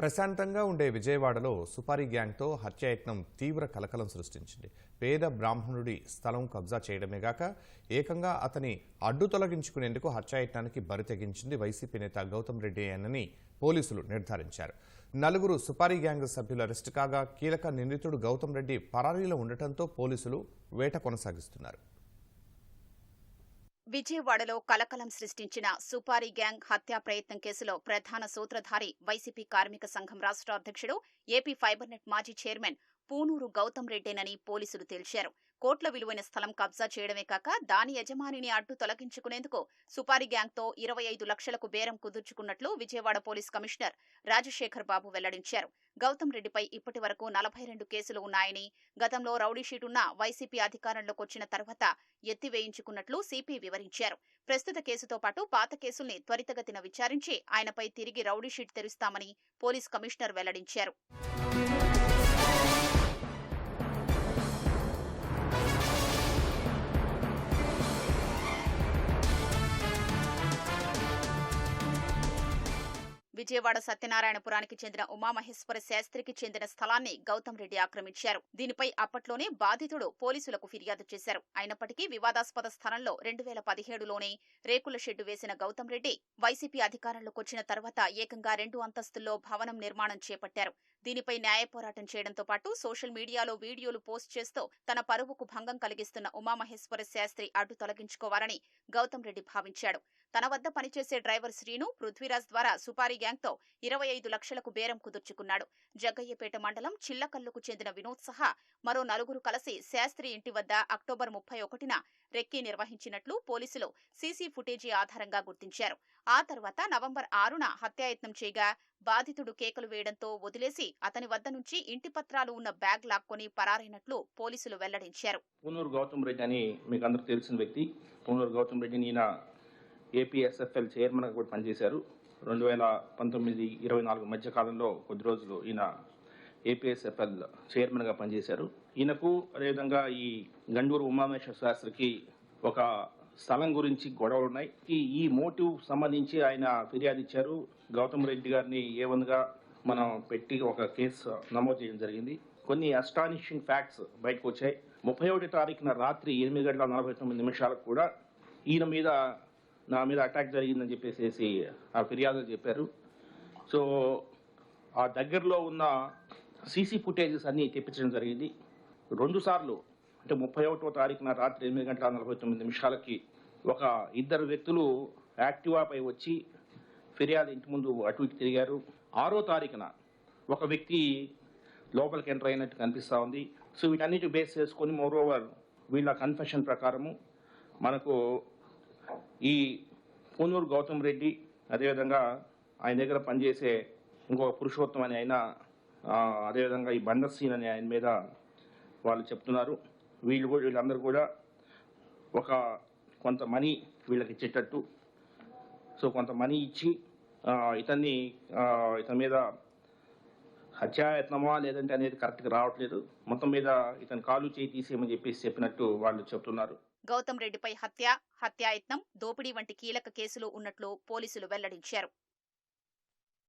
ప్రశాంతంగా ఉండే విజయవాడలో సుపారీ గ్యాంగ్తో హత్యాయత్నం తీవ్ర కలకలం సృష్టించింది. పేద బ్రాహ్మణుడి స్థలం కబ్జా చేయడమే గాక ఏకంగా అతని అడ్డు తొలగించుకునేందుకు హత్యాయత్నానికి బరి తెగించింది వైసీపీ నేత గౌతమ్ రెడ్డి అని పోలీసులు నిర్ధారించారు. నలుగురు సుపారీ గ్యాంగ్ సభ్యులు అరెస్టు కాగా కీలక నిందితుడు గౌతమ్ రెడ్డి పరారీలో ఉండటంతో పోలీసులు వేట కొనసాగిస్తున్నారు. విజయవాడలో కలకలం సృష్టించిన సుపారీ గ్యాంగ్ హత్యా ప్రయత్నం కేసులో ప్రధాన సూత్రధారి వైసీపీ కార్మిక సంఘం రాష్ట్ర అధ్యక్షుడు ఏపీ ఫైబర్నెట్ మాజీ చైర్మన్ పూనూరు గౌతమ్ రెడ్డేనని పోలీసులు తేల్చారు. కోట్ల విలువైన స్థలం కబ్జా చేయడమే కాక దాని యజమానిని అడ్డు తొలగించుకునేందుకు సుపారీ గ్యాంగ్తో ఇరవై ఐదు లక్షలకు బేరం కుదుర్చుకున్నట్లు విజయవాడ పోలీస్ కమిషనర్ రాజశేఖర్ బాబు వెల్లడించారు. గౌతమ్ రెడ్డిపై ఇప్పటి వరకు నలభై రెండు కేసులు ఉన్నాయని గతంలో రౌడీషీటున్న వైసీపీ అధికారంలోకి వచ్చిన తర్వాత ఎత్తివేయించుకున్నట్లు సిపి వివరించారు. ప్రస్తుత కేసుతో పాటు పాత కేసుల్ని త్వరితగతిన విచారించి ఆయనపై తిరిగి రౌడీషీట్ తెరుస్తామని పోలీస్ కమిషనర్ వెల్లడించారు. విజయవాడ సత్యనారాయణపురానికి చెందిన ఉమామహేశ్వర శాస్త్రికి చెందిన స్థలాన్ని గౌతమ్ రెడ్డి ఆక్రమించారు. దీనిపై అప్పట్లోనే బాధితుడు పోలీసులకు ఫిర్యాదు చేశారు. అయినప్పటికీ వివాదాస్పద స్థలంలో రెండు వేల పదిహేడులోనే రేకుల షెడ్డు వేసిన గౌతమ్ రెడ్డి వైసీపీ అధికారంలోకి వచ్చిన తర్వాత ఏకంగా రెండు అంతస్తుల్లో భవనం నిర్మాణం చేపట్టారు. దీనిపై న్యాయ పోరాటం చేయడంతో పాటు సోషల్ మీడియాలో వీడియోలు పోస్ట్ చేస్తూ తన పరువుకు భంగం కలిగిస్తున్న ఉమామహేశ్వర శాస్త్రి అడ్డు తొలగించుకోవాలని గౌతమ్ రెడ్డి భావించాడు. తన వద్ద పనిచేసే డ్రైవర్ శ్రీను పృథ్వీరాజ్ ద్వారా సుపారీ గ్యాంగ్తో ఇరవై ఐదు లక్షలకు బేరం కుదుర్చుకున్నాడు. జగ్గయ్యపేట మండలం చిల్లకల్లుకు చెందిన వినోద్ సహా మరో నలుగురు కలిసి శాస్త్రి ఇంటి వద్ద అక్టోబర్ ముప్పై ఒకటిన రెక్కీ నిర్వహించినట్లు పోలీసులు సీసీ ఫుటేజీ ఆధారంగా గుర్తించారు. ఆ తర్వాత నవంబర్ ఆరున హత్యాయత్నం చేయగా బాధితుడు కేకలు వేయడంతో వదిలేసి అతని వద్ద నుంచి ఇంటి పత్రాలు ఉన్న బ్యాగ్ లాక్కొని పరారైనట్లు పోలీసులు వెల్లడించారు. పూనూరు గౌతమ్ రెడ్డి అని మీకు అందరూ తెలిసిన వ్యక్తి. పూనూరు గౌతమ్ రెడ్డిని ఈయన ఏపీఎస్ఎఫ్ఎల్ చైర్మన్గా కూడా పనిచేశారు. రెండు వేల పంతొమ్మిది ఇరవై నాలుగు మధ్య కాలంలో కొద్ది రోజులు ఈయన ఏపీఎస్ఎఫ్ఎల్ చైర్మన్గా పనిచేశారు. ఈయనకు అదేవిధంగా ఈ గండూరు ఉమామేశ్వర శాస్త్రికి ఒక స్థలం గురించి గొడవలు ఉన్నాయి. ఈ ఈ మోటివ్ సంబంధించి ఆయన ఫిర్యాదు ఇచ్చారు. గౌతమ్ రెడ్డి గారిని ఏ మనం పెట్టి ఒక కేసు నమోదు చేయడం జరిగింది. కొన్ని అస్టానిషింగ్ ఫ్యాక్ట్స్ బయటకు వచ్చాయి. ముప్పై ఒకటి తారీఖున రాత్రి ఎనిమిది గంటల నలభై తొమ్మిది నిమిషాలకు కూడా ఈయన మీద నా మీద అటాక్ జరిగిందని చెప్పేసి ఆ ఫిర్యాదు చెప్పారు. సో ఆ దగ్గరలో ఉన్న సీసీ ఫుటేజెస్ అన్నీ తెప్పించడం జరిగింది. రెండు సార్లు అంటే ముప్పై ఒకటో తారీఖున రాత్రి ఎనిమిది గంటల నలభై తొమ్మిది నిమిషాలకి ఒక ఇద్దరు వ్యక్తులు యాక్టివాపై వచ్చి ఫిర్యాదు ఇంటి ముందు అటు ఇటు తిరిగారు. ఆరో తారీఖున ఒక వ్యక్తి లోపలికి ఎంటర్ అయినట్టు కనిపిస్తూ ఉంది. సో వీటన్నిటి బేస్ చేసుకొని మోర్ ఓవర్ వీళ్ళ కన్ఫెషన్ ప్రకారము మనకు ఈ పూనూరు గౌతమ్ రెడ్డి అదేవిధంగా ఆయన దగ్గర పనిచేసే ఇంకొక పురుషోత్తం అని ఆయన అదేవిధంగా ఈ బండసీన్ అని ఆయన మీద వాళ్ళు చెప్తున్నారు. వీళ్ళు కూడా వీళ్ళందరూ కూడా ఒక కొంత మనీ వీళ్ళకి ఇచ్చేటట్టు. సో కొంత మనీ ఇచ్చి ఇతన్ని ఇతని మీద హత్యాయత్నమా లేదంటే అనేది కరెక్ట్గా రావట్లేదు. మొత్తం మీద ఇతని కాలు చేయి తీసేయమని చెప్పేసి చెప్పినట్టు వాళ్ళు చెప్తున్నారు. గౌతమ్ రెడ్డిపై హత్య హత్యాయత్నం దోపిడీ వంటి కీలక కేసులు ఉన్నట్లు పోలీసులు వెల్లడించారు.